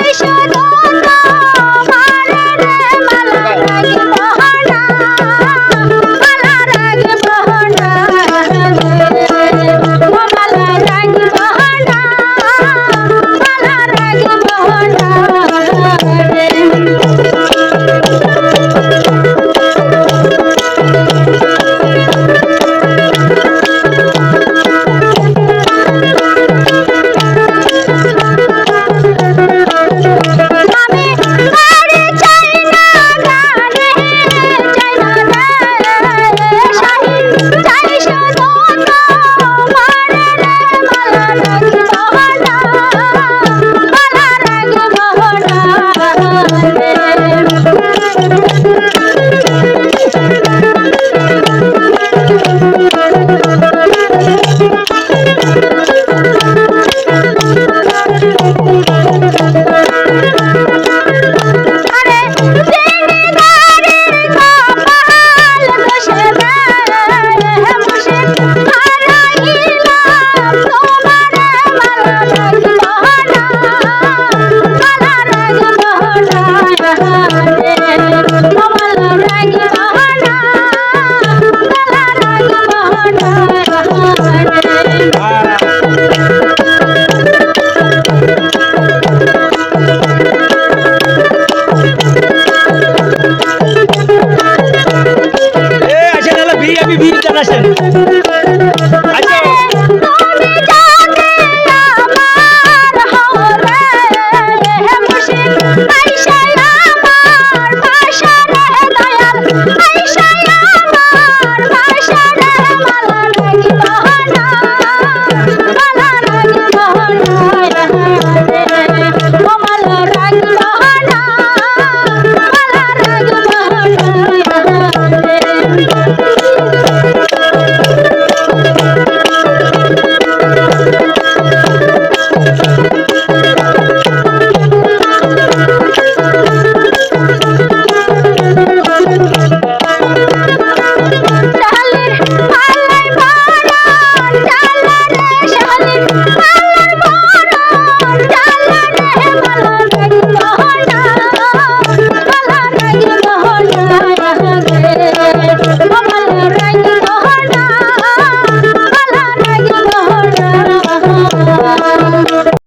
Aisha. Bye. আমি ভিড় টানাসেন আচ্ছা